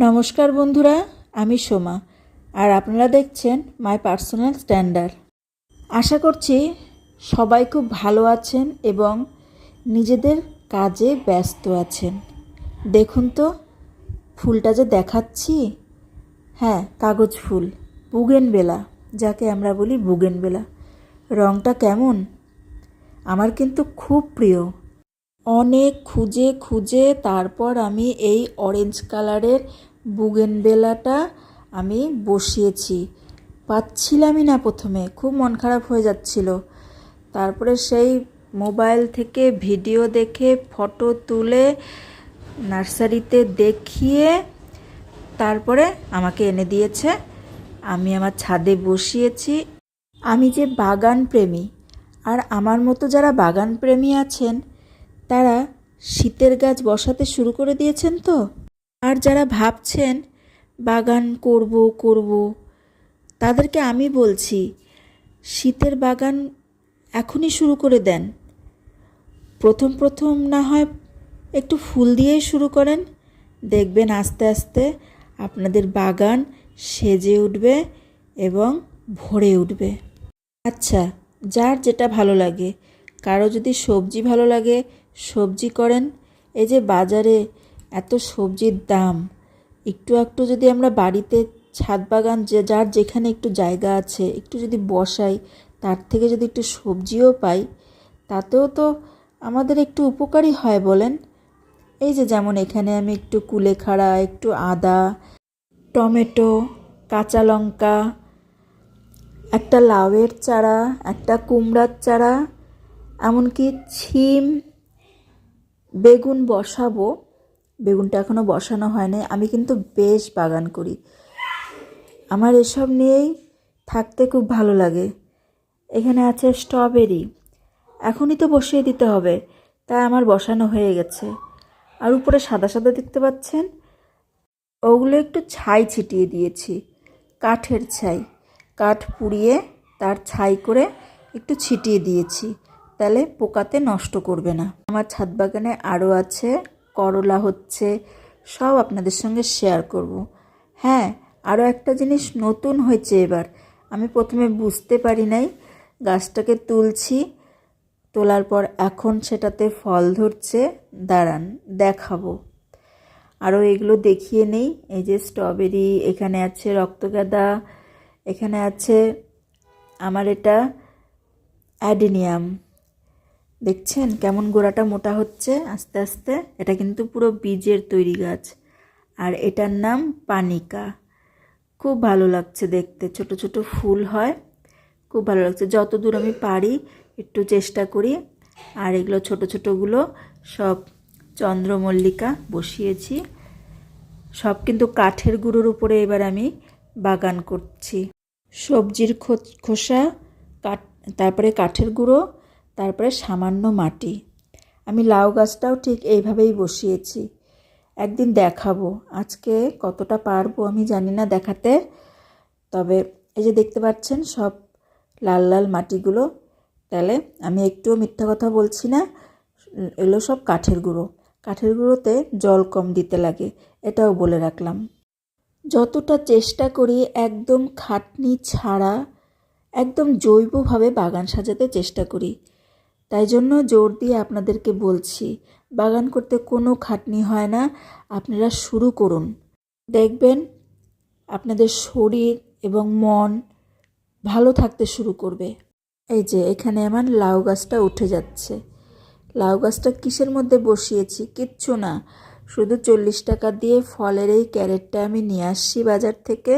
নমস্কার বন্ধুরা, আমি সোমা আর আপনারা দেখছেন মাই পার্সোনাল স্ট্যান্ডার্ড। আশা করছি সবাই খুব ভালো আছেন এবং নিজেদের কাজে ব্যস্ত আছেন। দেখুন তো, ফুলটা যে দেখাচ্ছি। হ্যাঁ কাগজ ফুল, বুগেনবেলা, যাকে আমরা বলি বুগেনবেলা। রঙটা কেমন? আমার কিন্তু খুব প্রিয়। অনেক খুঁজে খুঁজে তারপর আমি এই অরেঞ্জ কালারের বুগেনবেলাটা আমি বসিয়েছি। পাচ্ছিলামই না প্রথমে, খুব মন খারাপ হয়ে যাচ্ছিল। তারপরে সেই মোবাইল থেকে ভিডিও দেখে, ফটো তুলে, নার্সারিতে দেখিয়ে, তারপরে আমাকে এনে দিয়েছে। আমি আমার ছাদে বসিয়েছি। আমি যে বাগান প্রেমী, আর আমার মতো যারা বাগান প্রেমী আছেন, তারা শীতের গাছ বসাতে শুরু করে দিয়েছেন তো? আর যারা ভাবছেন, বাগান করব করব, তাদেরকে আমি বলছি, শীতের বাগান এখনই শুরু করে দেন। প্রথম প্রথম না হয় একটু ফুল দিয়েই শুরু করেন। দেখবেন আস্তে আস্তে আপনাদের বাগান সেজে উঠবে এবং ভরে উঠবে। আচ্ছা যার যেটা ভালো লাগে, কারও যদি সবজি ভালো লাগে, সবজি করেন। এই যে বাজারে এত সবজির দাম। একটু একটু যদি আমরা বাড়িতে ছাদ বাগান যে, যার যেখানে একটু জায়গা আছে, একটু যদি বসাই, তার থেকে যদি একটু সবজিও পাই, তাতেও তো আমাদের একটু উপকারী হয় বলেন। এই যে যেমন এখানে আমি একটু কুলেখাড়া একটু আদা, টমেটো, কাঁচা লঙ্কা, একটা লাউয়ের চারা, একটা কুমড়ার চারা, এমনকি ছিম, বেগুন বসাবো। বেগুনটা এখনও বসানো হয়নি। আমি কিন্তু বেশ বাগান করি। আমার এসব নিয়েই থাকতে খুব ভালো লাগে। এখানে আছে স্ট্রবেরি। এখনই তো বসিয়ে দিতে হবে। তাই আমার বসানো হয়ে গেছে। আর উপরে সাদা সাদা দেখতে পাচ্ছেন? ওগুলো একটু ছাই ছিটিয়ে দিয়েছি। কাঠের ছাই। কাঠ পুড়িয়ে তার ছাই করে একটু ছিটিয়ে দিয়েছি। তাহলে পোকাতে নষ্ট করবে না। আমার ছাদ বাগানে আরও আছে করলা হচ্ছে, সব আপনাদের সঙ্গে শেয়ার করব। হ্যাঁ আরও একটা জিনিস নতুন হয়েছে এবার। আমি প্রথমে বুঝতে পারি নাই, গাছটাকে তুলছি, তোলার পর এখন সেটাতে ফল ধরছে, দাঁড়ান, দেখাবো। আরও এগুলো দেখিয়ে নেই, এই যে স্ট্রবেরি এখানে আছে রক্তগাদা এখানে আছে, আমার এটা অ্যাডেনিয়াম দেখছেন কেমন গোড়াটা মোটা হচ্ছে? আস্তে আস্তে। এটা কিন্তু পুরো বীজের তৈরি গাছ। আর এটার নাম পানিকা। খুব ভালো লাগছে দেখতে। ছোট ছোট ফুল হয়। খুব ভালো লাগছে। যত দূর আমি পারি, একটু চেষ্টা করি। আর এগুলো ছোট ছোটোগুলো সব চন্দ্রমল্লিকা বসিয়েছি। সব কিন্তু কাঠের গুঁড়োর উপরে এবার আমি বাগান করছি। সবজির খোসা, কাঠ, তারপরে কাঠের গুঁড়ো তারপরে সামান্য মাটি। আমি লাউ গাছটাও ঠিক এইভাবেই বসিয়েছি। একদিন দেখাবো। আজকে কতটা পারব আমি জানি না দেখাতে। তবে এই যে দেখতে পাচ্ছেন, সব লাল লাল মাটিগুলো। তাহলে আমি একটুও মিথ্যা কথা বলছি না। এগুলো সব কাঠের গুঁড়ো। কাঠের গুঁড়োতে জল কম দিতে লাগে, এটাও বলে রাখলাম। যতটা চেষ্টা করি একদম খাটনি ছাড়া, একদম জৈবভাবে বাগান সাজাতে চেষ্টা করি। তাই জন্য জোর দিয়ে আপনাদেরকে বলছি, বাগান করতে কোনো খাটনি হয় না, আপনারা শুরু করুন। দেখবেন আপনাদের শরীর এবং মন ভালো থাকতে শুরু করবে। এই যে, এখানে আমার লাউ গাছটা উঠে যাচ্ছে। লাউ গাছটা কিসের মধ্যে বসিয়েছি কিচ্ছু না। শুধু চল্লিশ টাকা দিয়ে ফলের এই ক্যারেটটা আমি নিয়ে আসছি বাজার থেকে।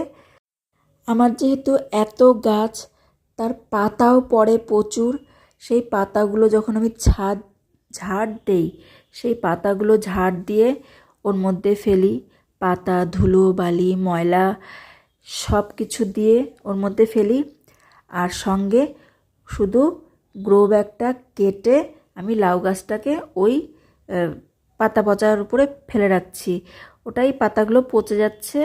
আমার যেহেতু এত গাছ, তার পাতাও পড়ে প্রচুর। সেই পাতাগুলো যখন আমি ছাদ, ঝাড় দেই, সেই পাতাগুলো ঝাড় দিয়ে ওর মধ্যে ফেলি। পাতা, ধুলো, বালি, ময়লা সব কিছু দিয়ে ওর মধ্যে ফেলি। আর সঙ্গে শুধু গ্রো ব্যাগটা কেটে আমি লাউ গাছটাকে ওই পাতা পচার উপরে ফেলে রাখছি। ওটাই পাতাগুলো পচে যাচ্ছে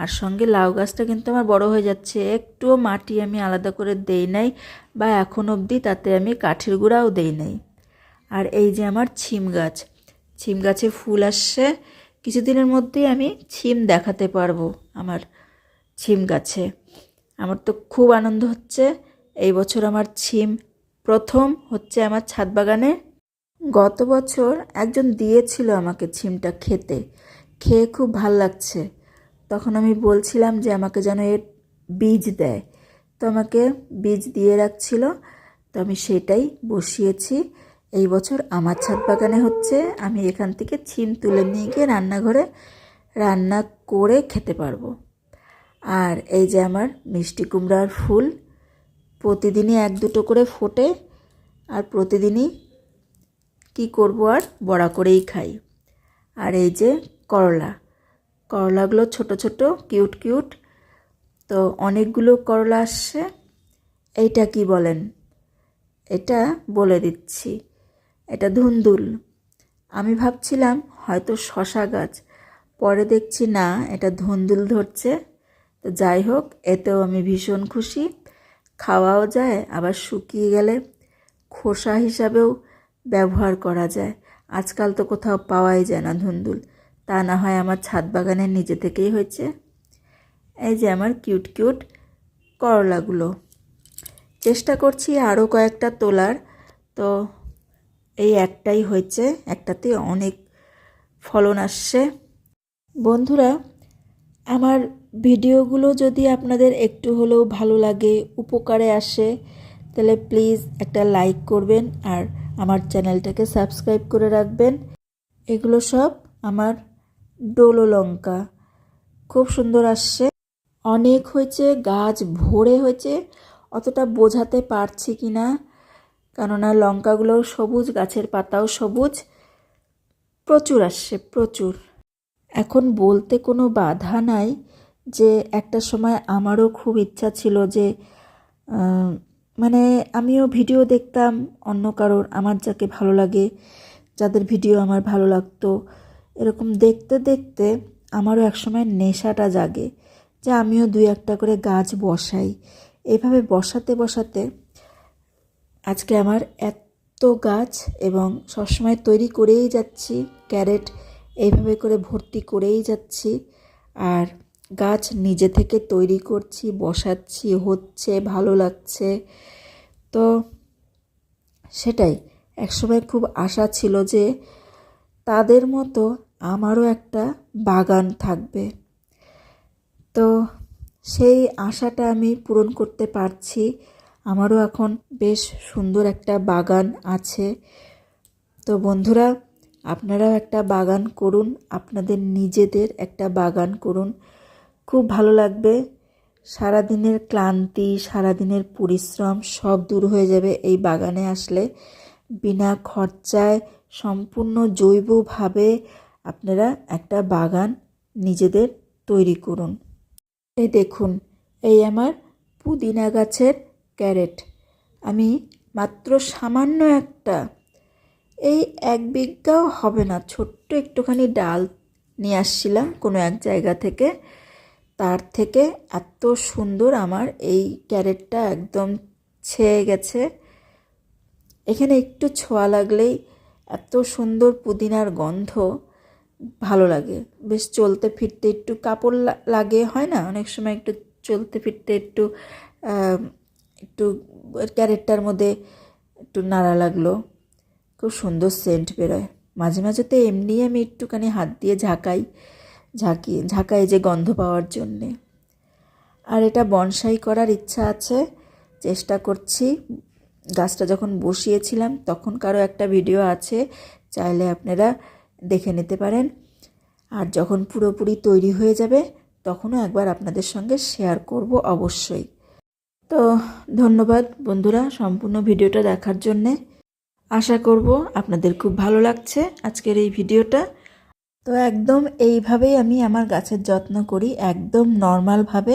আর সঙ্গে লাউ গাছটা কিন্তু আমার বড় হয়ে যাচ্ছে। একটুও মাটি আমি আলাদা করে দেই নাই বা এখন অবধি তাতে আমি কাঠের গুঁড়াও দেই নাই। আর এই যে আমার ছিম গাছ, ছিম গাছে ফুল আসছে, কিছুদিনের মধ্যেই আমি ছিম দেখাতে পারব আমার ছিম গাছে। আমার তো খুব আনন্দ হচ্ছে, এই বছর আমার ছিম প্রথম হচ্ছে আমার ছাদ বাগানে। গত বছর একজন দিয়েছিল আমাকে ছিমটা খেতে, খেয়ে খুব ভালো লাগছে। তখন আমি বলছিলাম যে আমাকে যেন এর বীজ দেয়। তো আমাকে বীজ দিয়ে রাখছিল। তো আমি সেটাই বসিয়েছি। এই বছর আমার ছাদ বাগানে হচ্ছে আমি এখান থেকে ছিম তুলে নিয়ে গিয়ে রান্নাঘরে রান্না করে খেতে পারব। আর এই যে আমার মিষ্টি কুমড়ার ফুল, প্রতিদিনই এক দুটো করে ফোটে আর প্রতিদিনই কি করব আর বড়া করেই খাই। আর এই যে করলা করলাগুলো ছোট ছোট, কিউট কিউট। তো অনেকগুলো করলা আসছে। এইটা কি বলেন? এটা বলে দিচ্ছি। এটা ধুন্দুল। আমি ভাবছিলাম হয়তো শশা গাছ। পরে দেখছি না, এটা ধুন্দুল ধরছে। তো যাই হোক, এতেও আমি ভীষণ খুশি। খাওয়াও যায়, আবার শুকিয়ে গেলে খোসা হিসাবেও ব্যবহার করা যায়। আজকাল তো কোথাও পাওয়াই যায় না ধুন্দুল। তা না হয় আমার ছাদ বাগানে নিজে থেকেই হয়েছে। এই যে আমার কিউট কিউট করলাগুলো। চেষ্টা করছি আরও কয়েকটা তোলার। তো এই একটাই হয়েছে, একটাতে অনেক ফলন আসছে। বন্ধুরা, আমার ভিডিওগুলো যদি আপনাদের একটু হলেও ভালো লাগে, উপকারে আসে, তাহলে প্লিজ একটা লাইক করবেন আর আমার চ্যানেলটাকে সাবস্ক্রাইব করে রাখবেন। এগুলো সব আমার ডোলো লঙ্কা। খুব সুন্দর আসছে। অনেক হয়েছে, গাছ ভরে হয়েছে। অতটা বোঝাতে পারছি কি না। কেননা লঙ্কাগুলো সবুজ, গাছের পাতাও সবুজ। প্রচুর আসছে, প্রচুর। এখন বলতে কোনো বাধা নাই যে একটা সময় আমারও খুব ইচ্ছা ছিল যে মানে আমিও ভিডিও দেখতাম অন্য কারোর, আমার যাকে ভালো লাগে, যাদের ভিডিও আমার ভালো লাগতো। এরকম দেখতে দেখতে আমারও একসময় নেশাটা জাগে যে আমিও দুই একটা করে গাছ বসাই। এইভাবে বসাতে বসাতে আজকে আমার এত গাছ এবং সবসময় তৈরি করেই যাচ্ছি, ক্যারেট এইভাবে করে ভর্তি করেই যাচ্ছি আর গাছ নিজে থেকে তৈরি করছি, বসাচ্ছি, হচ্ছে, ভালো লাগছে। তো সেটাই, একসময় খুব আশা ছিল যে তাদের মতো আমারও একটা বাগান থাকবে। তো সেই আশাটা আমি পূরণ করতে পারছি। আমারও এখন বেশ সুন্দর একটা বাগান আছে। তো বন্ধুরা, আপনারাও একটা বাগান করুন, আপনাদের নিজেদের একটা বাগান করুন। খুব ভালো লাগবে। সারাদিনের ক্লান্তি, সারাদিনের পরিশ্রম সব দূর হয়ে যাবে এই বাগানে আসলে। বিনা খরচায়, সম্পূর্ণ জৈবভাবে আপনারা একটা বাগান নিজেদের তৈরি করুন। এই দেখুন, এই আমার পুদিনা গাছের ক্যারেট। আমি মাত্র সামান্য একটা। এই এক বিঘাও হবে না, ছোট্ট একটুখানি ডাল নিয়ে আসছিলাম কোনো এক জায়গা থেকে। তার থেকে এত সুন্দর আমার এই ক্যারেটটা একদম ছেয়ে গেছে। এখানে একটু ছোঁয়া লাগলেই এত সুন্দর পুদিনার গন্ধ। ভালো লাগে। বেশ চলতে ফিরতে একটু কাপড় লাগে, হয় না? অনেক সময় একটু চলতে ফিরতে একটু একটু ক্যারেটটার মধ্যে একটু নাড়া লাগল। খুব সুন্দর সেন্ট বেরোয়। মাঝে মাঝে তো এমনি আমি একটুখানি হাত দিয়ে ঝাঁকাই, ঝাঁকি, ঝাঁকাই যে গন্ধ পাওয়ার জন্যে। আর এটা বনসাই করার ইচ্ছা আছে, চেষ্টা করছি। গাছটা যখন বসিয়েছিলাম তখনকারও একটা ভিডিও আছে, চাইলে আপনারা দেখে নিতে পারেন। আর যখন পুরোপুরি তৈরি হয়ে যাবে, তখনও একবার আপনাদের সঙ্গে শেয়ার করব অবশ্যই। তো ধন্যবাদ বন্ধুরা সম্পূর্ণ ভিডিওটা দেখার জন্যে। আশা করব আপনাদের খুব ভালো লাগছে আজকের এই ভিডিওটা। তো একদম এইভাবেই আমি আমার গাছের যত্ন করি, একদম নর্মালভাবে